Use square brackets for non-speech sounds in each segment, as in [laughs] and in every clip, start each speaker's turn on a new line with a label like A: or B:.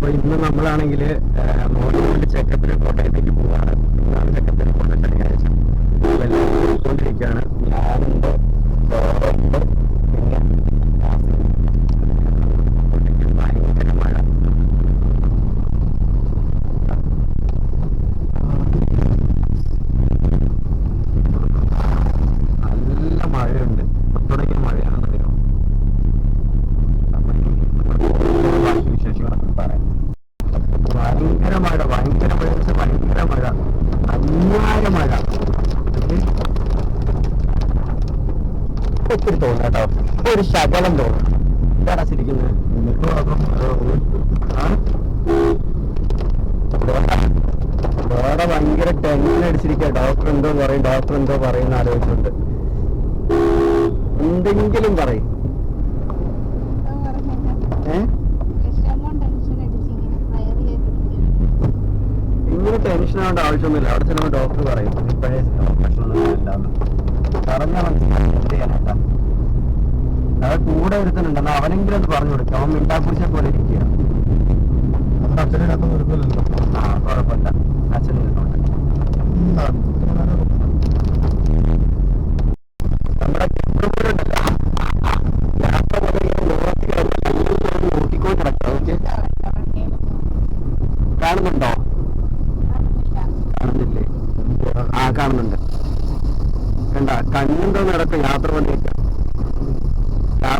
A: അപ്പൊ ഇന്ന് നമ്മളാണെങ്കിൽ മോർണിംഗ് ചെക്കപ്പിന് കോട്ടയത്തേക്ക് പോവാണ്. ഇന്നാണ് ചെക്കപ്പിന് പോകേണ്ട ശനിയാഴ്ച അപ്പൊ എല്ലാവരും പോയിക്കൊണ്ടിരിക്കുകയാണ് ഞാനുണ്ട് മഴ ഒത്തിരി തോന്നുന്നു കേട്ടോ ഒരു ശകലം തോന്നുന്നു എന്താണ് ശരിക്കുന്നത് വേറെ ഭയങ്കര ടെൻഷൻ അടിച്ചിരിക്കുക ഡോക്ടർ എന്തോ പറയും ഡോക്ടർ എന്തോ പറയുന്ന ആലോചിച്ചിട്ടുണ്ട് എന്തെങ്കിലും പറയും ഏഹ് ഇങ്ങനെ ടെൻഷൻ ആവേണ്ട ആവശ്യമൊന്നുമില്ല. അവിടെ ചെല്ലുമ്പോൾ ഡോക്ടർ പറയും ഇപ്പോഴേ പ്രശ്നമൊന്നും ഇല്ലാന്ന് പറഞ്ഞാൽ മനസ്സിലായി എന്ത് ചെയ്യാനായിട്ടാ അത് കൂടെ ഒരുത്തനുണ്ട്. എന്നാൽ അവനെങ്കിലും അത് പറഞ്ഞു കൊടുക്കും. അവൻ മിണ്ടാപ്പൂച്ച പോലെ ഇരിക്കുക അച്ഛനെ കുഴപ്പമില്ല അച്ഛൻ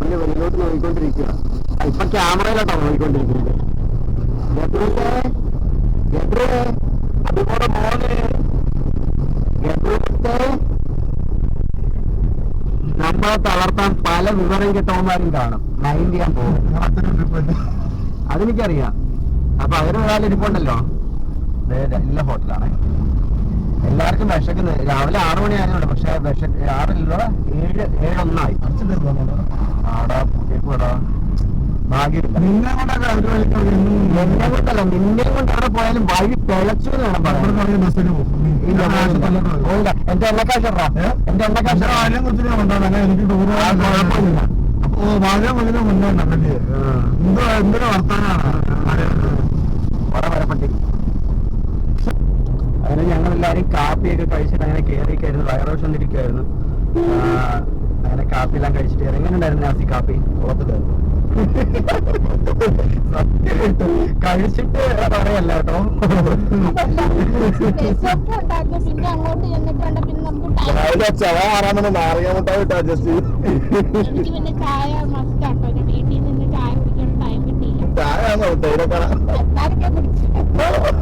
A: കാറിന്റെ വെളിയിലോട്ട് നോക്കിക്കൊണ്ടിരിക്കുക. ഇപ്പൊ ക്യാമറയിലോട്ടാണ് നോക്കിക്കൊണ്ടിരിക്കുന്നത്. ഗബ്രൂസേ, ഗബ്രൂ, അതുപോലെ മോനെ. നമ്മളെ തളർത്താൻ പല വിവരം കിട്ടവന്മാരും കാണും. മൈൻഡ് ചെയ്യാൻ പോകും. അതെനിക്കറിയാം അപ്പൊ ദേ നല്ല ഹോട്ടലാണ് എല്ലാവർക്കും വിശക്കുന്നത് രാവിലെ ആറു മണിയായിരുന്നു പക്ഷെ വിശ ആറില്ല ഏഴ് ഏഴൊന്നായി. ആടാ പുതിയപ്പോടാ ഭാഗ്യമില്ല.
B: നിന്നെ കൊണ്ടൊക്കെ
A: കൊണ്ടല്ല നിന്നെ കൊണ്ട് അവിടെ പോയാലും വഴി പിഴച്ചു എന്ന് വേണം പറയാൻ.
B: ബസ്സിന് പോകും.
A: എന്റെ എണ്ണക്കാശറാ എന്റെ എണ്ണക്കാശ
B: കൊണ്ടാണ് എനിക്ക്
A: കുഴപ്പമില്ല.
B: ഓ വാഴ മുതലേ മുന്നേ ഉണ്ടല്ലേ എന്തോ എന്തൊരു
A: വരപ്പെട്ടി അങ്ങനെ ഞങ്ങൾ എല്ലാവരും കാപ്പിയൊക്കെ കഴിച്ചിട്ട് അങ്ങനെ കയറിക്കായിരുന്നു വയറോഷം വന്നിരിക്കുമായിരുന്നു അങ്ങനെ കാപ്പി എല്ലാം കഴിച്ചിട്ട് എങ്ങനെ ഉണ്ടായിരുന്നു നാസി കാപ്പി ഓർത്തത് കഴിച്ചിട്ട് പറയല്ല കേട്ടോ.
B: രാവിലെ ചവ
C: ചായ ചായ കുടിക്കാൻ ടൈം കിട്ടിയില്ല.
B: ചായ തൈരക്കട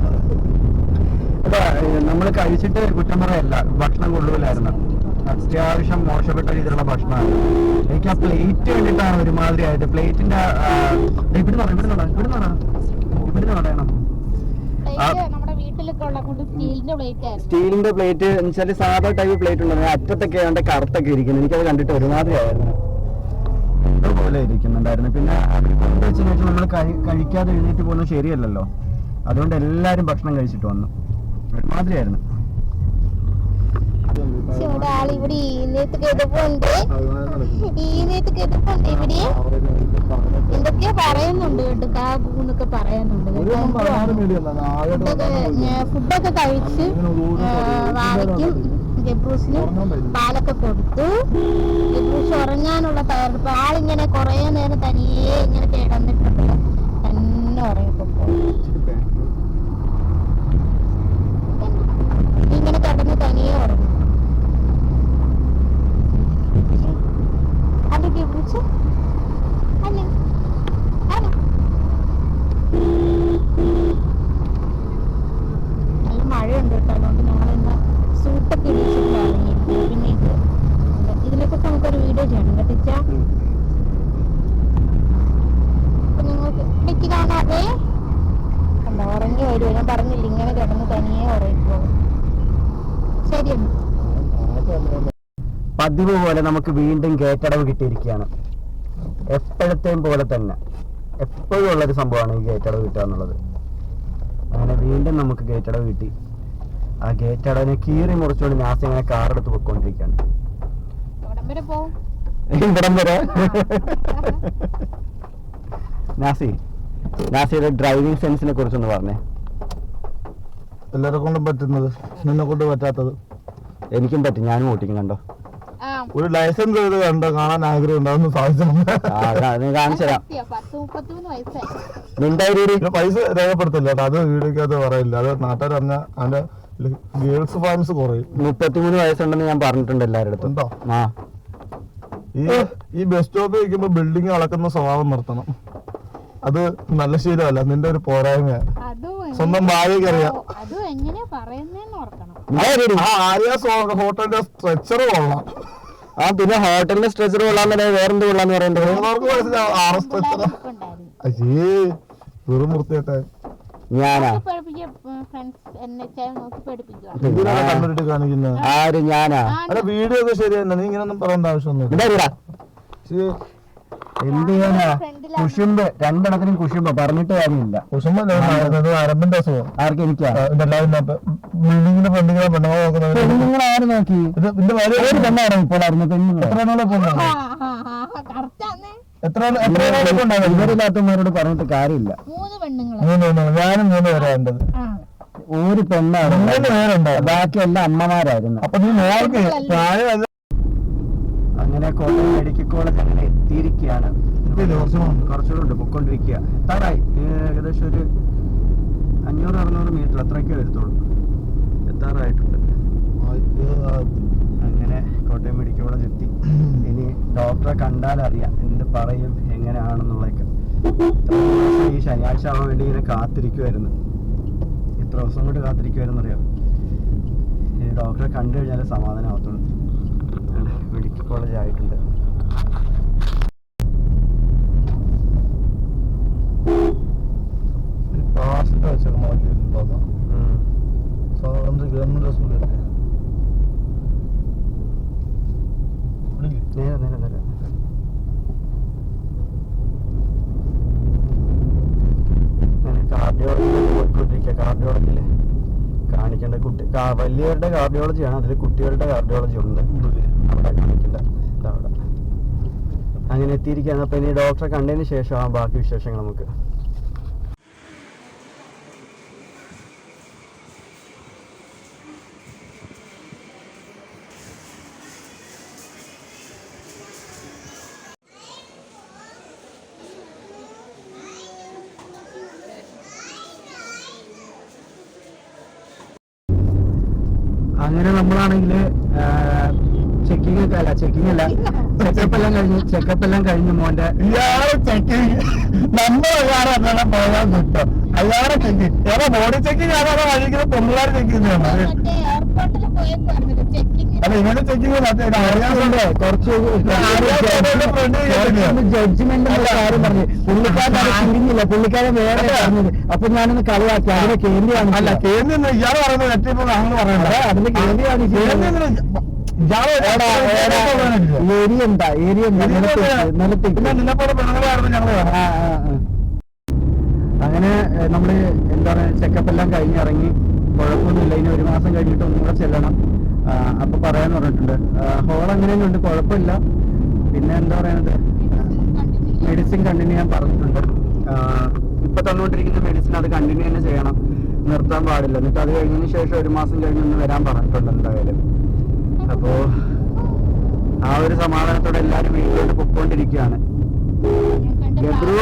B: [laughs]
A: നമ്മൾ കഴിച്ചിട്ട് കുറ്റം പറയല്ല. ഭക്ഷണം കൊള്ളൂലായിരുന്നു. അത്യാവശ്യം മോശപ്പെട്ട രീതിയിലുള്ള ഭക്ഷണമാണ്. എനിക്ക് ആ പ്ലേറ്റ് കണ്ടിട്ടാണ് ഒരുമാതിരി ആയിട്ട് പ്ലേറ്റിന്റെ ഇവിടുന്ന് ഇവിടുന്ന് ഇവിടുന്ന് ഇവിടുന്ന് പറയണം
C: സ്റ്റീലിന്റെ പ്ലേറ്റ്
A: പ്ലേറ്റ് എന്നുവെച്ചാൽ സാധാ ടൈപ്പ് പ്ലേറ്റ് ഉണ്ട് അറ്റത്തൊക്കെ ആണ്ട് കറുത്തൊക്കെ ഇരിക്കുന്നു. എനിക്കത് കണ്ടിട്ട് ഒരുമാതിരി ആയിരുന്നു. പോലെ ഇരിക്കുന്നുണ്ടായിരുന്നു. പിന്നെ എന്താ വെച്ചാൽ നമ്മൾ കഴിക്കാതെ എഴുന്നേറ്റ് പോകുന്നത് ശരിയല്ലല്ലോ. അതുകൊണ്ട് എല്ലാരും ഭക്ഷണം കഴിച്ചിട്ട് വന്നു. ഒരുമാതിരി ആയിരുന്നു
C: പക്ഷെ ഇവിടെ ആൾ ഇവിടെ ഈനേത്ത് കിടപ്പുണ്ട് ഈനേത്ത് കിടപ്പുണ്ട് ഇവിടെ എന്തൊക്കെയോ പറയുന്നുണ്ട് കേട്ടോ കാബൂന്നൊക്കെ പറയുന്നുണ്ട്. ഫുഡൊക്കെ ഫുഡൊക്കെ കഴിച്ച് വാഴയ്ക്കും ജബ്രൂസിന് പാലൊക്കെ കൊടുത്തു. ജബ്രൂസ് ഉറങ്ങാനുള്ള തയ്യാറെടുപ്പ്. ആളിങ്ങനെ കുറേ നേരം തനിയെ ഇങ്ങനെ കിടന്നിട്ടുണ്ട്. തന്നെ ഉറങ്ങിപ്പോ ഇങ്ങനെ കിടന്ന് തനിയെ ഉറങ്ങും അത് ജബ്രൂസ് അല്ലേ അല്ലേ നല്ല മഴയുണ്ട് കേട്ടോ അതുകൊണ്ട് ഞങ്ങളിന്ന് സൂട്ടൊക്കെ ഇടിച്ചിട്ടാണ് ഇറങ്ങിയിരിക്കുന്നത് പിന്നെ ഇത് ഇതിനെക്കുറിച്ച് നമുക്കൊരു വീഡിയോ ചെയ്യണം കേട്ടിച്ച അപ്പൊ നിങ്ങൾക്ക് ഇടയ്ക്ക് കാണാതെ കണ്ടോ ഉറങ്ങി വരുമോ ഞാൻ പറഞ്ഞില്ല ഇങ്ങനെ കിടന്ന് തനിയെ ഉറങ്ങിപ്പോകും ശരിയെന്നാ
A: പതിവ് പോലെ നമുക്ക് വീണ്ടും കേറ്റടവ് കിട്ടിയിരിക്കുകയാണ്. എപ്പോഴത്തെയും പോലെ തന്നെ. എപ്പോഴും ഉള്ളൊരു സംഭവമാണ് ഈ ഗേറ്റടവ് കിട്ടുക എന്നുള്ളത്. അങ്ങനെ വീണ്ടും നമുക്ക് ഗേറ്റടവ് കിട്ടി. ആ ഗേറ്റടവിനെ കീറി മുറിച്ചുകൊണ്ട് നാസി അങ്ങനെ കാറെടുത്ത് പൊയ്ക്കൊണ്ടിരിക്കുകയാണ്. ഇവിടം വരെ നാസി നാസിയുടെ ഡ്രൈവിംഗ് സെൻസിനെ കുറിച്ചൊന്ന് പറഞ്ഞേ.
B: എല്ലാരെ കൊണ്ടും പറ്റുന്നത്? നിന്നെ കൊണ്ട് പറ്റാത്തത്?
A: എനിക്കും പറ്റും. ഞാനും ഓട്ടിക്കും കണ്ടോ?
B: ഒരു ലൈസൻസ് എഴുതി കണ്ടോ? കാണാൻ ആഗ്രഹം ഉണ്ടാവുന്ന സാധിച്ചു
A: ആ നീ കാണിച്ചു തരാം.
C: സത്യം, പത്ത് മുപ്പത്തിമൂന്ന് വയസ്സായി.
A: മിണ്ടായി
B: പൈസ രേഖപ്പെടുത്തില്ല അത് വീടിക്കകത്ത് പറയില്ല. അത് നാട്ടുകാർ പറഞ്ഞ അതിന്റെ ഗേൾസ് ഫാൻസ് കുറയും.
A: മുപ്പത്തിമൂന്ന് വയസ്സുണ്ടെന്ന് ഞാൻ പറഞ്ഞിട്ടുണ്ട് എല്ലാവരുടെ അടുത്തും.
B: ഉണ്ടോ?
A: ആ.
B: ഈ ഈ ബസ് സ്റ്റോപ്പ് വയ്ക്കുമ്പോ ബിൽഡിംഗ് അളക്കുന്ന സ്വഭാവം നിർത്തണം. അത് നല്ല ശീലമല്ല. നിന്റെ ഒരു പോരായ്മയാണ്
C: അതും
B: സ്വന്തം ഭാര്യയ്ക്ക് അറിയാം
C: ഓ, അതും എങ്ങനെയാ പറയുന്നേന്ന് ഓർക്കണം.
B: ആ ആര്യാസ് ഹോട്ടലിന്റെ സ്ട്രെച്ചർ കൊള്ളാം.
A: ആ പിന്നെ ഹോട്ടലിന്റെ സ്ട്രെച്ചർ കൊള്ളാൻ വേറെന്ത് കൊള്ളാന്ന് പറയണ്ടത്
B: അയ്യേ വെറും
A: ഞാനാ?
B: കണ്ടിട്ട്
A: ആര് ഞാനാ?
B: അല്ല വീഡിയോ ഒക്കെ ശരി തന്നെ നീ ഇങ്ങനൊന്നും പറയേണ്ട ആവശ്യമൊന്നും
A: എന്ത് ചെയ്യാനാ
C: ഫ്രണ്ടിലാണ്.
A: കുശുമ്പ് രണ്ടെണ്ണത്തിനും കുശുമ്പ്. പറഞ്ഞിട്ട് കാര്യമില്ല.
B: കുസുമല്ലേ ഉണ്ടായിരുന്നത് അരമ്പിന്റെ അസുഖം.
A: ആർക്ക് എനിക്കാ
B: ബിൽഡിങ്ങിന്റെ ഫ്രണ്ടിങ്ങനെ പെണ്ണുങ്ങൾ നോക്കുന്നത്
A: പെണ്ണുങ്ങൾ ആര് നോക്കി?
B: ഇത് നിന്റെ ഭാര്യ
A: ഒരു പെണ്ണായിരുന്നു ഇപ്പോൾ അറിഞ്ഞ പെണ്ണുങ്ങൾ
B: എത്ര
A: പറഞ്ഞിട്ട് കാര്യമില്ല.
C: മൂന്ന് പെണ്ണുങ്ങൾ.
B: മൂന്ന് മൂന്ന് ഞാനും മൂന്ന് പേരാ
A: ഒരു പെണ്ണാണ് ബാക്കി എല്ലാം അമ്മമാരായിരുന്നു.
B: അപ്പൊ നീ നോക്കി.
A: അങ്ങനെ കോട്ടയം മെഡിക്കൽ കോളേജ് അങ്ങനെ എത്തിയിരിക്കുകയാണ്. കുറച്ചുകൂടെ ഉണ്ട് പൊക്കോണ്ടിരിക്കുക എത്താറായി ഏകദേശം ഒരു അഞ്ഞൂറ് അറുന്നൂറ് മീറ്റർ അത്രയൊക്കെ വരുത്തുള്ളൂ. എത്താറായിട്ടുണ്ട്. അങ്ങനെ കോട്ടയം മെഡിക്കൽ കോളേജ് എത്തി. ഇനി ഡോക്ടറെ കണ്ടാൽ അറിയാം എന്ത് പറയും എങ്ങനെയാണെന്നുള്ളതൊക്കെ. ഈ ശനിയാഴ്ച ആവാൻ വേണ്ടി ഇങ്ങനെ കാത്തിരിക്കുമായിരുന്നു എത്ര ദിവസം കൊണ്ട് കാത്തിരിക്കുമായിരുന്നു അറിയാം ഇനി ഡോക്ടറെ കണ്ടു കഴിഞ്ഞാൽ സമാധാനമാകത്തുള്ളൂ മെഡിക്കൽ കോളേജ് ആയിട്ടുണ്ട്.
B: പാസിന്റെ വെച്ചൊക്കെ മാറ്റിയിട്ടുണ്ടോ സാധാരണ ഗവൺമെന്റ് ഹോസ്പിറ്റലല്ലേ
A: നേരെ നേരെ നേരെ കാർഡിയോളജി പോയിക്കൊണ്ടിരിക്കുക. കാർഡിയോളജിയിൽ. കാണിക്കേണ്ട കുട്ടി വലിയവരുടെ കാർഡിയോളജിയാണ് അതിൽ കുട്ടികളുടെ കാർഡിയോളജി ഉണ്ട്. അവിടെ കാണിക്കേണ്ട അവിടെ. അങ്ങനെ എത്തിയിരിക്കുകയാണ്. അപ്പം ഇനി ഡോക്ടറെ കണ്ടതിന് ശേഷം ബാക്കി വിശേഷങ്ങൾ നമുക്ക് അങ്ങനെ നമ്മളാണെങ്കിൽ ചെക്കിംഗ് ഒക്കെ അല്ല ചെക്കിംഗ് അല്ല ചെക്കപ്പ് എല്ലാം കഴിഞ്ഞ് ചെക്കപ്പ് എല്ലാം കഴിഞ്ഞ് മോന്റെ
B: ഇയാളെ പോയാൽ കിട്ടും. അയാളെ ചെക്ക് ഏതാ ബോഡി ചെക്കിങ് ആണോ കഴിക്കുന്ന പെണ്ണുകാർ ചെക്കിങ് അല്ല ഇവന്റെ ചെക്കിങ് അറിയാറുണ്ടോ
A: കുറച്ച് ജഡ്ജ്മെന്റ് കാര്യം പറഞ്ഞു. പുള്ളിക്കാരൻ തിരിഞ്ഞില്ല പുള്ളിക്കാരൻ വേറെ പറഞ്ഞത്. അപ്പൊ ഞാനൊന്ന് കളിയാക്കി. അതിന് കേന്ദ്രമാണ്
B: അല്ല കേന്ദ്രം ഇയാൾ പറയുന്നത് തെറ്റിപ്പോ അങ്ങനെ പറയണ്ട.
A: അതിന്റെ കേന്ദ്രമാണ് ഏരിയ ഏരിയ. അങ്ങനെ നമ്മൾ എന്താണ് ചെക്കപ്പ് എല്ലാം കഴിഞ്ഞിറങ്ങി കുഴപ്പമൊന്നുമില്ല. ഇനി ഒരു മാസം കഴിഞ്ഞിട്ട് ഒന്നും കൂടെ ചെല്ലണം. അപ്പൊ പറയാന്ന് പറഞ്ഞിട്ടുണ്ട്. ഹോൾ അങ്ങനെയൊന്നും ഉണ്ട്. കുഴപ്പമില്ല. പിന്നെ എന്താ പറയുന്നത് മെഡിസിൻ കണ്ടിന്യൂ ചെയ്യാൻ പറഞ്ഞിട്ടുണ്ട്. ഇപ്പൊ തന്നുകൊണ്ടിരിക്കുന്ന മെഡിസിൻ അത് കണ്ടിന്യൂ തന്നെ ചെയ്യണം. നിർത്താൻ പാടില്ല. എന്നിട്ട് അത് കഴിഞ്ഞതിന് ശേഷം ഒരു മാസം കഴിഞ്ഞൊന്ന് വരാൻ പറഞ്ഞിട്ടുണ്ട് എന്തായാലും. അപ്പോ ആ ഒരു സമാധാനത്തോടെ എല്ലാരും വീട്ടിലോട്ട് പൊക്കോണ്ടിരിക്കുകയാണ് ഗബ്രു?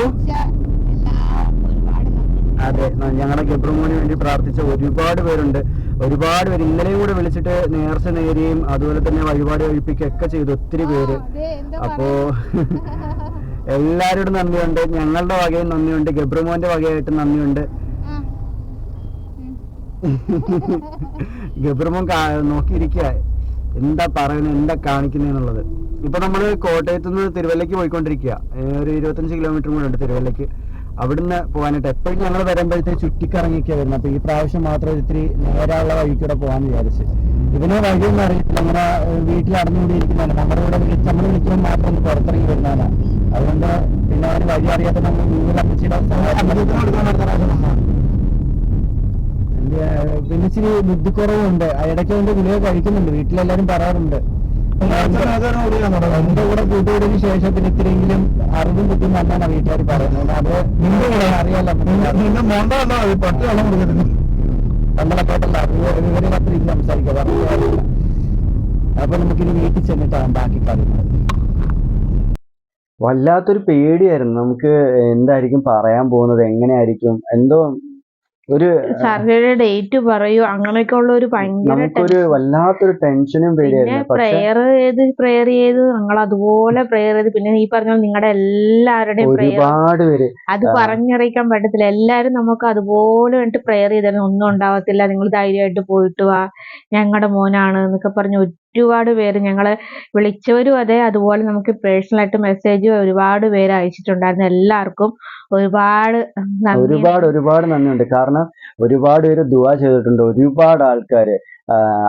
A: അതെ ഞങ്ങളെ ഞങ്ങളുടെ ഗബ്രമോന് വേണ്ടി പ്രാർത്ഥിച്ച ഒരുപാട് പേരുണ്ട്. ഒരുപാട് പേര് ഇന്നലെയും കൂടെ വിളിച്ചിട്ട് നേർച്ച നേരെയും അതുപോലെ തന്നെ വഴിപാട് കഴിപ്പിക്കുകയൊക്കെ ചെയ്തു ഒത്തിരി പേര്. അപ്പോ [laughs]
C: എല്ലാരോടും
A: എല്ലാവരോടും നന്ദിയുണ്ട്. ഞങ്ങളുടെ വകയും നന്ദിയുണ്ട്. ഗബ്രുമോന്റെ വകയായിട്ട് നന്ദിയുണ്ട്. [laughs] ഗബ്രമോൻ നോക്കിയിരിക്കുക എന്താ പറയുന്നത് എന്താ കാണിക്കുന്നതെന്നുള്ളത് ഇപ്പൊ നമ്മൾ കോട്ടയത്ത് നിന്ന് തിരുവല്ലയ്ക്ക് പോയിക്കൊണ്ടിരിക്കുക ഒരു ഇരുപത്തഞ്ച് കിലോമീറ്റർ കൂടെ ഉണ്ട് തിരുവല്ലയ്ക്ക്. അവിടുന്ന് പോകാനായിട്ട് എപ്പോഴും ഞങ്ങൾ വരുമ്പോഴത്തേക്ക് ചുറ്റിക്കറങ്ങിയൊക്കെ വരുന്നത്. അപ്പൊ ഈ പ്രാവശ്യം മാത്രം ഇത്തിരി നേരായുള്ള വഴിക്കൂടെ പോകാൻ വിചാരിച്ച്. ഇതിനെ വഴിയൊന്നും അറിയത്തില്ല. നമ്മുടെ വീട്ടിൽ അടഞ്ഞുകൂടിയിരിക്കുന്നതല്ല നമ്മുടെ കൂടെ വിളിച്ച് നമ്മൾ വിളിക്കുമ്പോൾ മാത്രം ഒന്ന് പുറത്തിറങ്ങി വരുന്നതാണ്. അതുകൊണ്ട് പിന്നെ അവർ വഴി അറിയാത്ത നമ്മൾ ഗൂഗിൾ അമ്മച്ചിയുടെ പിന്നെ ഇച്ചിരി ബുദ്ധിക്കുറവുണ്ട്. ഇടയ്ക്ക് കൊണ്ട് ഗുളിക കഴിക്കുന്നുണ്ട്. വീട്ടിലെല്ലാരും പറയാറുണ്ട്. എന്റെ കൂടെ കൂട്ടുകൂടിന് ശേഷം പിന്നെ ഇത്തിരിയെങ്കിലും അറിവും കിട്ടും എന്നാണ് വീട്ടുകാർ പറയുന്നത്. അത് നിന്റെ കൂടെ
D: അറിയാലോ
B: അറിവ് വെള്ളം കൊടുക്കരുത്.
D: നമ്മളെ കേട്ടല്ലോ. വിവരം അത്ര ഇല്ല സംസാരിക്കുക. അപ്പൊ നമുക്കിനി വീട്ടിൽ ചെന്നിട്ടാണ് ബാക്കി കാര്യങ്ങൾ വല്ലാത്തൊരു പേടിയായിരുന്നു. നമുക്ക് എന്തായിരിക്കും പറയാൻ പോകുന്നത്? എങ്ങനെയായിരിക്കും? എന്തോ ഒരു
E: സർജറിയുടെ ഡേറ്റ് പറയൂ അങ്ങനെയൊക്കെ ഉള്ള ഒരു ഭയങ്കര
D: വല്ലാത്തൊരു ടെൻഷനും
E: പ്രെയർ ചെയ്ത് പ്രെയർ ചെയ്ത് ഞങ്ങൾ അതുപോലെ പ്രെയർ ചെയ്ത്. പിന്നെ ഈ പറഞ്ഞ നിങ്ങളുടെ എല്ലാവരുടെയും
D: ഒരുപാട് പേര്
E: അത് പറഞ്ഞറിയിക്കാൻ പറ്റത്തില്ല. എല്ലാരും നമുക്ക് അതുപോലെ വേണ്ടിട്ട് പ്രെയർ ചെയ്തായിരുന്നു. ഒന്നും ഉണ്ടാവത്തില്ല. നിങ്ങൾ ധൈര്യമായിട്ട് പോയിട്ട് വാ. ഞങ്ങളുടെ മോനാണ് എന്നൊക്കെ പറഞ്ഞ് ഒരുപാട് പേര് ഞങ്ങളെ വിളിച്ചവരും അതെ അതുപോലെ നമുക്ക് പേഴ്സണലായിട്ട് മെസ്സേജ് ഒരുപാട് പേര് അയച്ചിട്ടുണ്ടായിരുന്നു. എല്ലാവർക്കും ഒരുപാട്
D: ഒരുപാട് ഒരുപാട് നന്ദിയുണ്ട്. കാരണം ഒരുപാട് പേര് ദുവാ ചെയ്തിട്ടുണ്ട്. ഒരുപാട് ആൾക്കാര്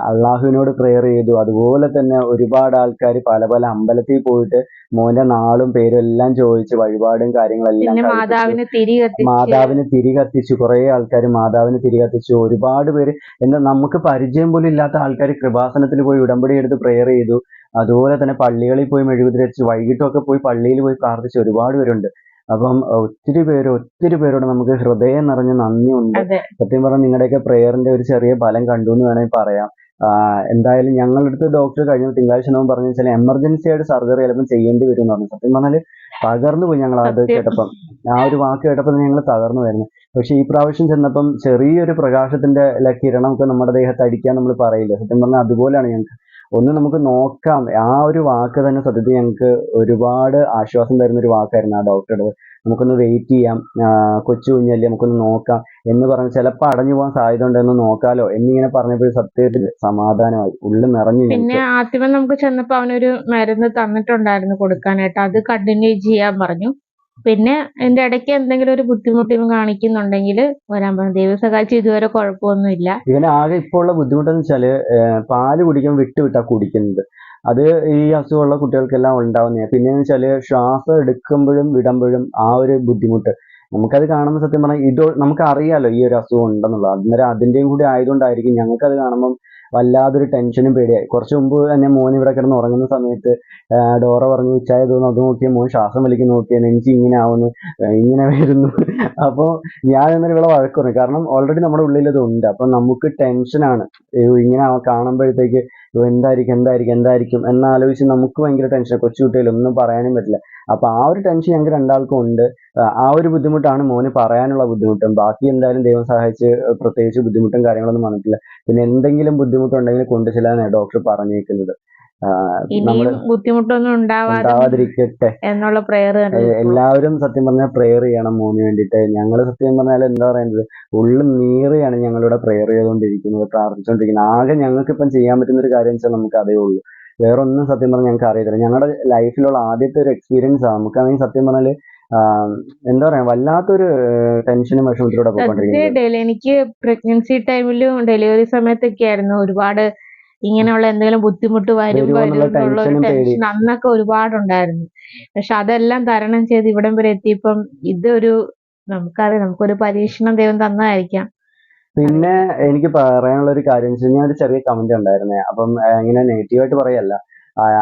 D: അള്ളാഹുവിനോട് പ്രെയർ ചെയ്തു അതുപോലെ തന്നെ ഒരുപാട് ആൾക്കാർ പല പല അമ്പലത്തിൽ പോയിട്ട് മോന്റെ നാളും പേരും എല്ലാം ചോദിച്ച് വഴിപാടും കാര്യങ്ങളെല്ലാം.
E: മാതാവിന് തിരി കത്തിച്ച്
D: മാതാവിന് തിരി കത്തിച്ചു കുറെ ആൾക്കാർ മാതാവിന് തിരി കത്തിച്ചു ഒരുപാട് പേര് എന്താ നമുക്ക് പരിചയം പോലും ഇല്ലാത്ത ആൾക്കാർ കൃപാസനത്തിൽ പോയി ഉടമ്പടി എടുത്ത് പ്രെയർ ചെയ്തു അതുപോലെ തന്നെ പള്ളികളിൽ പോയി മെഴുകുതിരി വെച്ച് വൈകിട്ടൊക്കെ പോയി പള്ളിയിൽ പോയി പ്രാർത്ഥിച്ച ഒരുപാട് പേരുണ്ട് അപ്പം ഒത്തിരി പേര് ഒത്തിരി പേരോട് നമുക്ക് ഹൃദയം നിറഞ്ഞ നന്ദിയുണ്ട് സത്യം പറഞ്ഞാൽ നിങ്ങളുടെയൊക്കെ പ്രേയറിന്റെ ഒരു ചെറിയ ഫലം കണ്ടു എന്ന് വേണമെങ്കിൽ പറയാം. എന്തായാലും ഞങ്ങളുടെ അടുത്ത് ഡോക്ടർ കഴിഞ്ഞ തിങ്കളാഴ്ച നമ്മൾ പറഞ്ഞു വെച്ചാൽ എമർജൻസി ആയിട്ട് സർജറി ചിലപ്പോൾ ചെയ്യേണ്ടി വരും എന്ന് പറഞ്ഞു. സത്യം പറഞ്ഞാൽ തകർന്നു പോയി ഞങ്ങൾ അത്. കേട്ടപ്പം. ആ ഒരു വാക്ക് കേട്ടപ്പോൾ ഞങ്ങൾ തകർന്നു വരുന്നു പക്ഷെ ഈ പ്രാവശ്യം ചെന്നപ്പം ചെറിയൊരു പ്രകാശത്തിന്റെ കിരണമൊക്കെ നമ്മുടെ ദേഹത്ത് അടിക്കാൻ നമ്മൾ പറയില്ല? സത്യം പറഞ്ഞാൽ അതുപോലെയാണ് ഞങ്ങൾക്ക്. ഒന്ന് നമുക്ക് നോക്കാം. ആ ഒരു വാക്ക് തന്നെ സത്യത്തിൽ ഞങ്ങൾക്ക് ഒരുപാട് ആശ്വാസം തരുന്ന ഒരു വാക്കായിരുന്നു ആ ഡോക്ടറുടെ നമുക്കൊന്ന് വെയിറ്റ് ചെയ്യാം. കൊച്ചു കുഞ്ഞല്ലേ നമുക്കൊന്ന് നോക്കാം. എന്ന് പറഞ്ഞ് ചിലപ്പോൾ അടഞ്ഞു പോകാൻ സാധ്യത ഉണ്ടെന്ന് നോക്കാലോ. എന്നിങ്ങനെ പറഞ്ഞപ്പോൾ സത്യത്തിൽ സമാധാനമായി. ഉള്ളിൽ നിറഞ്ഞു
E: പിന്നെ ആദ്യമേ നമുക്ക് ചെന്നപ്പോ അവനൊരു മരുന്ന് തന്നിട്ടുണ്ടായിരുന്നു കൊടുക്കാനായിട്ട്. അത് കണ്ടിന്യൂ ചെയ്യാൻ പറഞ്ഞു. പിന്നെ എന്റെ ഇടയ്ക്ക് എന്തെങ്കിലും ഒരു ബുദ്ധിമുട്ടും കാണിക്കുന്നുണ്ടെങ്കിൽ വരാൻ പറഞ്ഞു. ദൈവം സഹായിച്ച് ഇതുവരെ കുഴപ്പമൊന്നുമില്ല.
D: ഇവന് ആകെ ഇപ്പോൾ ഉള്ള ബുദ്ധിമുട്ടെന്ന് വെച്ചാൽ പാൽ കുടിക്കാൻ വിട്ട് വിട്ടാ കുടിക്കുന്നത്. അത് ഈ അസുഖമുള്ള കുട്ടികൾക്കെല്ലാം ഉണ്ടാവുന്നതാണ് പിന്നെ വെച്ചാൽ ശ്വാസം എടുക്കുമ്പോഴും വിടുമ്പോഴും ആ ഒരു ബുദ്ധിമുട്ട്. നമുക്കത് കാണുമ്പോൾ സത്യം പറഞ്ഞാൽ ഇത് നമുക്ക് അറിയാലോ ഈ ഒരു അസുഖം ഉണ്ടെന്നുള്ളത്. അന്നേരം അതിന്റെയും കൂടി ആയതുകൊണ്ടായിരിക്കും ഞങ്ങൾക്കത് കാണുമ്പം വല്ലാതൊരു ടെൻഷനും പേടിയായി. കുറച്ച് മുമ്പ് തന്നെ മോൻ ഇവിടെ കിടന്ന് ഉറങ്ങുന്ന സമയത്ത് ഡോറ പറഞ്ഞു ഉച്ചായ തോന്നുന്നു അത് നോക്കിയാൽ മോൻ ശ്വാസം വലിക്കുന്ന നോക്കിയാൽ എനിക്ക് ഇങ്ങനെ ആവുന്നു ഇങ്ങനെ വരുന്നു. [laughs] അപ്പോൾ ഞാൻ എന്നൊരു ഇവിടെ വഴക്ക് പറഞ്ഞു. കാരണം ഓൾറെഡി നമ്മുടെ ഉള്ളിൽ ഉണ്ട്. അപ്പൊ നമുക്ക് ടെൻഷനാണ് ഇങ്ങനെ കാണുമ്പോഴത്തേക്ക് എന്തായിരിക്കും എന്തായിരിക്കും എന്തായിരിക്കും എന്നാലോചിച്ച് നമുക്ക് ഭയങ്കര ടെൻഷൻ. കൊച്ചുകുട്ടികളൊന്നും പറയാനും പറ്റില്ല. അപ്പൊ ആ ഒരു ടെൻഷൻ ഞങ്ങൾക്ക് രണ്ടാൾക്കും ഉണ്ട്. ആ, ഒരു ബുദ്ധിമുട്ടാണ് മോന് പറയാനുള്ള ബുദ്ധിമുട്ടും. ബാക്കി എന്തായാലും ദൈവം സഹായിച്ച് പ്രത്യേകിച്ച് ബുദ്ധിമുട്ടും കാര്യങ്ങളൊന്നും വന്നിട്ടില്ല. പിന്നെ എന്തെങ്കിലും ബുദ്ധിമുട്ടുണ്ടെങ്കിൽ കൊണ്ടു ചെല്ലാനാണ് ഡോക്ടർ പറഞ്ഞേക്കുന്നത്.
E: ബുദ്ധിമുട്ടൊന്നും
D: ഉണ്ടാവാതിരിക്കട്ടെ.
E: എന്നുള്ള പ്രെയർ
D: എല്ലാവരും സത്യം പറഞ്ഞാൽ പ്രെയർ ചെയ്യണം മോന് വേണ്ടിയിട്ട്. ഞങ്ങൾ സത്യം പറഞ്ഞാൽ എന്താ പറയുന്നത്? ഉള്ളു നീറിയാണ് ഞങ്ങളിവിടെ പ്രെയർ ചെയ്തുകൊണ്ടിരിക്കുന്നത് പ്രാർത്ഥിച്ചുകൊണ്ടിരിക്കുന്നത്. ആകെ ഞങ്ങൾക്ക് ഇപ്പം ചെയ്യാൻ പറ്റുന്ന ഒരു കാര്യം വെച്ചാൽ നമുക്ക് അതേ ഉള്ളൂ. വേറെ ഒന്നും സത്യം പറഞ്ഞാൽ ഞങ്ങൾക്ക് അറിയത്തില്ല. ഞങ്ങളുടെ ലൈഫിലുള്ള ആദ്യത്തെ ഒരു എക്സ്പീരിയൻസ് ആണ് നമുക്കാണെങ്കിൽ സത്യം പറഞ്ഞാൽ എന്താ പറയാ വല്ലാത്തൊരു ടെൻഷനും വിഷമത്തിലൂടെ പോയിക്കൊണ്ടിരിക്കുന്നത്
E: എനിക്ക് പ്രഗ്നൻസി ടൈമിലും ഡെലിവറി സമയത്തൊക്കെ ആയിരുന്നു. ഒരുപാട് ഇങ്ങനെയുള്ള എന്തെങ്കിലും ബുദ്ധിമുട്ട് വരും. ടെൻഷൻ അന്നൊക്കെ ഒരുപാടുണ്ടായിരുന്നു. പക്ഷെ അതെല്ലാം തരണം ചെയ്ത് ഇവിടം വരെ എത്തിയപ്പം ഇതൊരു നമുക്കറിയാം നമുക്കൊരു പരീക്ഷണം ദൈവം തന്നതായിരിക്കാം.
D: പിന്നെ എനിക്ക് പറയാനുള്ള ഒരു കാര്യം വെച്ച് കഴിഞ്ഞാൽ ഒരു ചെറിയ കമന്റ് ഉണ്ടായിരുന്നേ. അപ്പം ഇങ്ങനെ നെഗറ്റീവായിട്ട് പറയല്ല.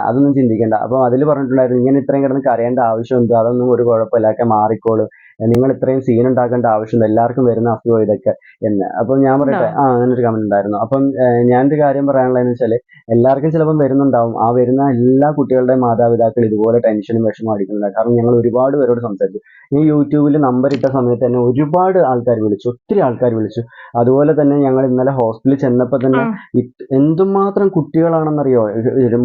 D: അതൊന്നും ചിന്തിക്കണ്ട. അപ്പം അതിൽ പറഞ്ഞിട്ടുണ്ടായിരുന്നു ഇങ്ങനെ ഇത്രയും കിടന്ന് കരയേണ്ട ആവശ്യം ആവശ്യമുണ്ട് അതൊന്നും ഒരു കുഴപ്പമില്ല അതൊക്കെ മാറിക്കോളും. നിങ്ങൾ ഇത്രയും സീൻ ഉണ്ടാക്കേണ്ട ആവശ്യമില്ല എല്ലാവർക്കും വരുന്ന അസുഖം ഇതൊക്കെ എന്ന്. അപ്പം ഞാൻ പറയട്ടെ? ആ. അങ്ങനൊരു കമന്റ് ഉണ്ടായിരുന്നു. അപ്പം ഞാൻ ഞാനൊരു കാര്യം പറയാനുള്ളതെന്ന് വെച്ചാൽ എല്ലാവർക്കും ചിലപ്പം വരുന്നുണ്ടാവും. ആ വരുന്ന എല്ലാ കുട്ടികളുടെയും മാതാപിതാക്കൾ ഇതുപോലെ ടെൻഷനും വിഷമം അടിക്കുന്നുണ്ട്. കാരണം ഞങ്ങൾ ഒരുപാട് പേരോട് സംസാരിച്ചു. ഈ യൂട്യൂബിൽ നമ്പർ ഇട്ട സമയത്ത് തന്നെ ഒരുപാട് ആൾക്കാർ വിളിച്ചു. ഒത്തിരി ആൾക്കാർ വിളിച്ചു. അതുപോലെ തന്നെ ഞങ്ങൾ ഇന്നലെ ഹോസ്പിറ്റലിൽ ചെന്നപ്പോൾ തന്നെ എന്തുമാത്രം കുട്ടികളാണെന്നറിയോ?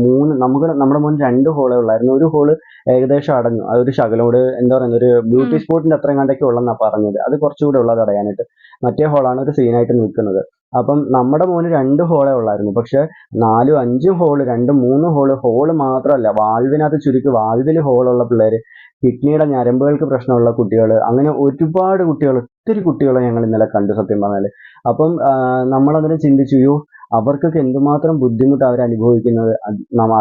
D: മൂന്ന് നമുക്ക് നമ്മുടെ മുൻ രണ്ട് ഹോളേ ഉള്ളായിരുന്നു ഒരു ഹോൾ ഏകദേശം അടഞ്ഞു. അതൊരു ശകലോട് എന്താ പറയുന്നത് ഒരു ബ്യൂട്ടി സ്പോട്ടിന്റെ അത്രയും കണ്ടൊക്കെ ഉള്ളെന്നാ പറഞ്ഞത്. അത് കുറച്ചുകൂടെ ഉള്ളത് അടയാനായിട്ട് മറ്റേ ഹോളാണ് ഒരു സീനായിട്ട് നിൽക്കുന്നത്. അപ്പം നമ്മുടെ മോന് രണ്ട് ഹോളേ ഉള്ളായിരുന്നു. പക്ഷെ നാലും അഞ്ചും ഹോൾ രണ്ടും മൂന്നും ഹോൾ ഹോൾ മാത്രമല്ല വാൾവിനകത്ത് ചുരുക്കി വാൾവിൽ ഹോളുള്ള പിള്ളേര് കിഡ്നിയുടെ ഞരമ്പുകൾക്ക് പ്രശ്നമുള്ള കുട്ടികൾ അങ്ങനെ ഒരുപാട് കുട്ടികൾ ഒത്തിരി കുട്ടികളെ ഞങ്ങൾ ഇന്നലെ കണ്ടു സത്യം പറഞ്ഞാൽ അപ്പം നമ്മളതിനെ ചിന്തിച്ചു യോ അവർക്കൊക്കെ എന്തുമാത്രം ബുദ്ധിമുട്ട് അവർ അനുഭവിക്കുന്നത്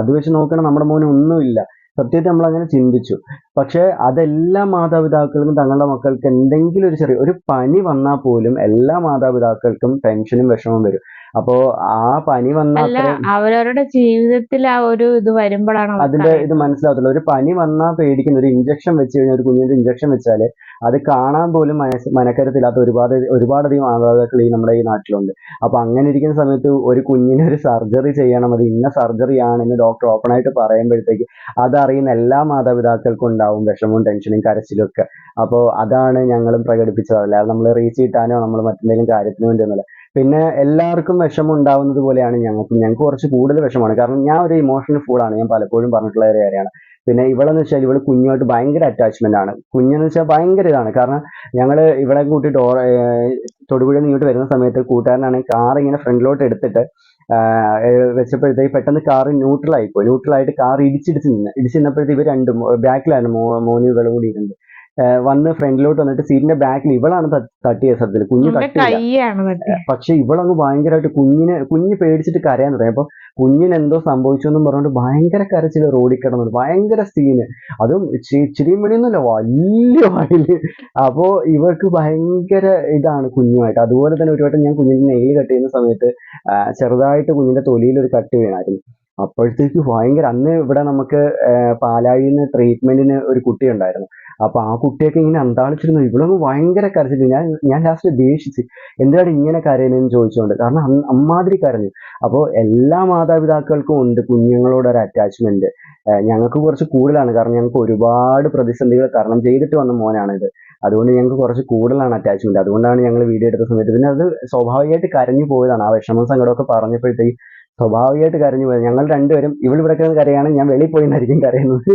D: അത് വെച്ച് നോക്കണ നമ്മുടെ മോന് ഒന്നുമില്ല. സത്യത്തിൽ നമ്മൾ അങ്ങനെ ചിന്തിച്ചു. പക്ഷേ അതെല്ലാ മാതാപിതാക്കൾക്കും തങ്ങളുടെ മക്കൾക്ക് എന്തെങ്കിലും ഒരു ചെറിയ ഒരു പനി വന്നാൽ പോലും എല്ലാ മാതാപിതാക്കൾക്കും ടെൻഷനും വിഷമവും വരും. അപ്പോ ആ പനി വന്നാൽ
E: അവരവരുടെ ജീവിതത്തിൽ ആ ഒരു ഇത് വരുമ്പോഴാണ്
D: അതിന്റെ ഇത് മനസ്സിലാകത്തുള്ളൂ ഒരു പനി വന്നാൽ പേടിക്കുന്ന ഒരു ഇഞ്ചക്ഷൻ വെച്ച് കഴിഞ്ഞാൽ ഒരു കുഞ്ഞിന്റെ ഇഞ്ചക്ഷൻ വെച്ചാൽ അത് കാണാൻ പോലും മനസ്സ് മനക്കരത്തില്ലാത്ത ഒരുപാട് ഒരുപാടധികം മാതാപിതാക്കൾ ഈ നമ്മുടെ ഈ നാട്ടിലുണ്ട്. അപ്പൊ അങ്ങനെ ഇരിക്കുന്ന സമയത്ത് ഒരു കുഞ്ഞിന് ഒരു സർജറി ചെയ്യണം. അത് ഇന്ന സർജറി ആണെന്ന് ഡോക്ടർ ഓപ്പൺ ആയിട്ട് പറയുമ്പോഴത്തേക്ക് അതറിയുന്ന എല്ലാ മാതാപിതാക്കൾക്കും ഉണ്ടാവും. വിഷമവും ടെൻഷനും കരച്ചിലും ഒക്കെ. അപ്പോൾ അതാണ് ഞങ്ങളും പ്രകടിപ്പിച്ചത്. അല്ലാതെ നമ്മൾ റീച്ച് കിട്ടാനോ നമ്മൾ മറ്റെന്തെങ്കിലും കാര്യത്തിന് വേണ്ടി ഒന്നുമല്ല. പിന്നെ എല്ലാവർക്കും വിഷമം ഉണ്ടാവുന്നത് പോലെയാണ് ഞങ്ങൾക്കും. ഞങ്ങൾക്ക് കുറച്ച് കൂടുതൽ വിഷമമാണ്. കാരണം ഞാൻ ഒരു ഇമോഷണൽ ഫൂളാണ് ഞാൻ പലപ്പോഴും പറഞ്ഞിട്ടുള്ള ഒരു കാര്യമാണ്. പിന്നെ ഇവളെന്ന് വെച്ചാൽ ഇവൾ കുഞ്ഞുമായിട്ട് ഭയങ്കര അറ്റാച്ച്മെന്റ് ആണ്. കുഞ്ഞെന്ന് വെച്ചാൽ ഭയങ്കര ഇതാണ്. കാരണം ഞങ്ങൾ ഇവിടെ കൂട്ടി ഡോർ തൊടുപുഴയിൽ ഇങ്ങോട്ട് വരുന്ന സമയത്ത് കൂട്ടുകാരനാണെങ്കിൽ കാർ ഇങ്ങനെ ഫ്രണ്ടിലോട്ട് എടുത്തിട്ട് വെച്ചപ്പോഴത്തേക്ക് പെട്ടെന്ന് കാർ ന്യൂട്രൽ ആയിപ്പോയി. ന്യൂട്രൽ ആയിട്ട് കാർ ഇടിച്ചിടിച്ച് നിന്ന്. ഇടിച്ച് നിന്നപ്പോഴത്തേക്ക് ഇവർ രണ്ടും ബാക്കിലായിരുന്നു മോ മോനും ഇവളും കൂടി ഇരുന്നത്. വന്ന് ഫ്രണ്ടിലോട്ട് വന്നിട്ട് സീറ്റിന്റെ ബാക്കിൽ ഇവളാണ് തട്ടിയത് സത്യത്തിൽ കുഞ്ഞ്
E: അവന്റെ
D: തട്ടിയില്ല
E: കൈയാണ് തട്ടി.
D: പക്ഷെ ഇവളങ്ങ് ഭയങ്കരമായിട്ട് കുഞ്ഞിനെ കുഞ്ഞ് പേടിച്ചിട്ട് കരയാൻ തുടങ്ങി. അപ്പൊ കുഞ്ഞിന് എന്തോ സംഭവിച്ചു എന്നും പറഞ്ഞുകൊണ്ട് ഭയങ്കര കരച്ചിൽ റോഡിൽ കിടന്നു ഭയങ്കര സീന്. അതും ഇച്ചി- ഇച്ചിരിയും മണിയൊന്നുമല്ല വലിയ വയൽ അപ്പോ ഇവർക്ക് ഭയങ്കര ഇതാണ് കുഞ്ഞുമായിട്ട്. അതുപോലെ തന്നെ ഒരു വട്ടം ഞാൻ കുഞ്ഞിന്റെ നെയിൽ കട്ട് ചെയ്യുന്ന സമയത്ത് ചെറുതായിട്ട് കുഞ്ഞിന്റെ തൊലിയിൽ ഒരു കട്ട് വീണായിരുന്നു. അപ്പോഴത്തേക്ക് ഭയങ്കര അന്ന് ഇവിടെ നമുക്ക് പാലായിന്ന് ട്രീറ്റ്മെന്റിന് ഒരു കുട്ടി ഉണ്ടായിരുന്നു അപ്പൊ ആ കുട്ടിയൊക്കെ ഇങ്ങനെ അന്താളിച്ചിരുന്നു. ഇവളൊന്ന് ഭയങ്കര കരച്ചിട്ട് ഞാൻ ഞാൻ ലാസ്റ്റ് ദേഷിച്ച് എന്തിനാണ് ഇങ്ങനെ കരയുന്നതെന്ന് ചോദിച്ചുകൊണ്ട് കാരണം അമ്മാതിരി കരഞ്ഞു. അപ്പോൾ എല്ലാ മാതാപിതാക്കൾക്കും ഉണ്ട് കുഞ്ഞുങ്ങളോട് ഒരു അറ്റാച്ച്മെന്റ് ഞങ്ങൾക്ക് കുറച്ച് കൂടുതലാണ്. കാരണം ഞങ്ങൾക്ക് ഒരുപാട് പ്രതിസന്ധികൾ തരണം ചെയ്തിട്ട് വന്ന മോനാണിത്. അതുകൊണ്ട് ഞങ്ങൾക്ക് കുറച്ച് കൂടുതലാണ് അറ്റാച്ച്മെന്റ് അതുകൊണ്ടാണ് ഞങ്ങൾ വീഡിയോ എടുത്ത സമയത്ത്. പിന്നെ അത് സ്വാഭാവികമായിട്ട് കരഞ്ഞു പോയതാണ്. ആ വിഷമം സങ്കടമൊക്കെ പറഞ്ഞപ്പോഴത്തേക്ക് സ്വാഭാവികമായിട്ട് കരഞ്ഞു പോയത്. ഞങ്ങൾ രണ്ടുപേരും ഇവിടെ ഇവിടെ കിടന്ന് കരയാണ് ഞാൻ വെളിയിൽ പോയി നിന്നായിരിക്കും കരയുന്നത്.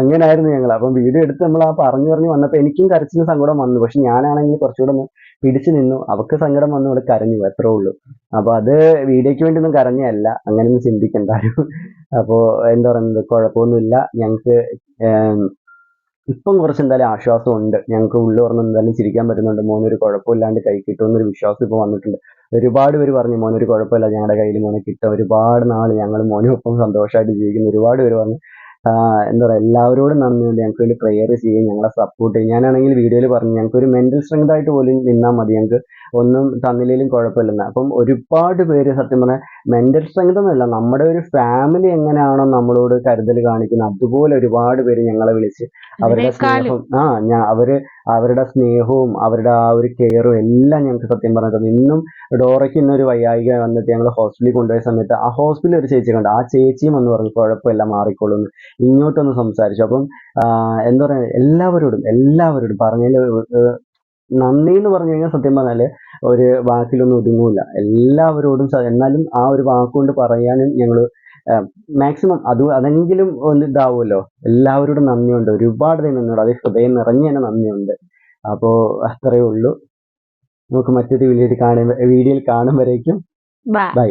D: അങ്ങനെയായിരുന്നു ഞങ്ങൾ. അപ്പം വീഡിയോ എടുത്ത് നമ്മൾ ആ പറഞ്ഞു പറഞ്ഞു വന്നപ്പോൾ എനിക്കും കരച്ചിന് സങ്കടം വന്നു. പക്ഷെ ഞാനാണെങ്കിൽ കുറച്ചുകൂടെ ഒന്ന് പിടിച്ചു നിന്നു. അവൾക്ക് സങ്കടം വന്നു അവിടെ കരഞ്ഞു അത്രേ ഉള്ളൂ. അപ്പൊ അത് വീഡിയോയ്ക്ക് വേണ്ടി ഒന്നും കരഞ്ഞല്ല അങ്ങനെയൊന്നും ചിന്തിക്കണ്ടായിരുന്നു. അപ്പോ എന്താ പറയുന്നത്? കുഴപ്പമൊന്നുമില്ല. ഞങ്ങൾക്ക് ഇപ്പം കുറച്ച് എന്തായാലും ആശ്വാസം ഉണ്ട് ഞങ്ങൾക്ക് ഉള്ളു തുറന്ന് എന്തായാലും ചിരിക്കാൻ പറ്റുന്നുണ്ട്. മോനൊരു കുഴപ്പമില്ലാണ്ട് കൈ കിട്ടുമെന്നൊരു വിശ്വാസം ഇപ്പോൾ വന്നിട്ടുണ്ട്. ഒരുപാട് പേര് പറഞ്ഞു മോനൊരു കുഴപ്പമില്ല ഞങ്ങളുടെ കയ്യിൽ മോനെ കിട്ടും. ഒരുപാട് നാൾ ഞങ്ങൾ മോനും ഒപ്പം സന്തോഷമായിട്ട് ജീവിക്കുന്നു. ഒരുപാട് പേര് പറഞ്ഞു എന്താ പറയുക എല്ലാവരോടും നന്ദിയുണ്ട് ഞങ്ങൾക്ക് വേണ്ടി പ്രെയർ ചെയ്യും ഞങ്ങളെ സപ്പോർട്ട് ചെയ്യും. ഞാനാണെങ്കിൽ വീഡിയോയിൽ പറഞ്ഞു ഞങ്ങൾക്ക് ഒരു മെന്റൽ സ്ട്രെങ്ത് ആയിട്ട് പോലും നിന്നാൽ മതി. ഞങ്ങൾക്ക് ഒന്നും തന്നില്ലെങ്കിലും കുഴപ്പമില്ലെന്ന് അപ്പം ഒരുപാട് പേര് സത്യം പറഞ്ഞാൽ മെന്റൽ സ്ട്രെങ്ത് എന്നല്ല നമ്മുടെ ഒരു ഫാമിലി എങ്ങനെയാണോ നമ്മളോട് കരുതൽ കാണിക്കുന്നത്. അതുപോലെ ഒരുപാട് പേര് ഞങ്ങളെ വിളിച്ച് അവരുടെ സ്നേഹം ആ ഞാൻ അവർ അവരുടെ സ്നേഹവും അവരുടെ ആ ഒരു കെയറും എല്ലാം ഞങ്ങൾക്ക് സത്യം പറഞ്ഞത് ഇന്നും ഡോറയ്ക്ക് ഇന്നൊരു വയ്യായിക വന്നിട്ട് ഞങ്ങൾ ഹോസ്പിറ്റലിൽ കൊണ്ടുപോയ സമയത്ത് ആ ഹോസ്പിറ്റലിൽ ഒരു ചേച്ചി കണ്ടു. ആ ചേച്ചിയും എന്ന് പറഞ്ഞു കുഴപ്പമില്ല മാറിക്കോളും എന്ന് ഇങ്ങോട്ടൊന്ന് സംസാരിച്ചു. അപ്പം എന്താ പറയുക എല്ലാവരോടും എല്ലാവരോടും പറഞ്ഞതിൽ നന്ദി എന്ന് പറഞ്ഞു കഴിഞ്ഞാൽ സത്യം പറഞ്ഞാൽ ഒരു വാക്കിലൊന്നും ഒതുങ്ങൂല എല്ലാവരോടും എന്നാലും ആ ഒരു വാക്കുകൊണ്ട് പറയാനും ഞങ്ങൾ മാക്സിമം അത് അതെങ്കിലും ഒന്ന് ഇതാവുമല്ലോ. എല്ലാവരോടും നന്ദിയുണ്ട്. ഒരുപാട് നന്ദിയുണ്ട്. അത് ഹൃദയം നിറഞ്ഞു തന്നെ നന്ദിയുണ്ട്. അപ്പോൾ അത്രയേ ഉള്ളൂ. നമുക്ക് മറ്റൊരു വീഡിയോയിൽ കാണും വീഡിയോയിൽ കാണും വരേക്കും.
E: Bye
D: bye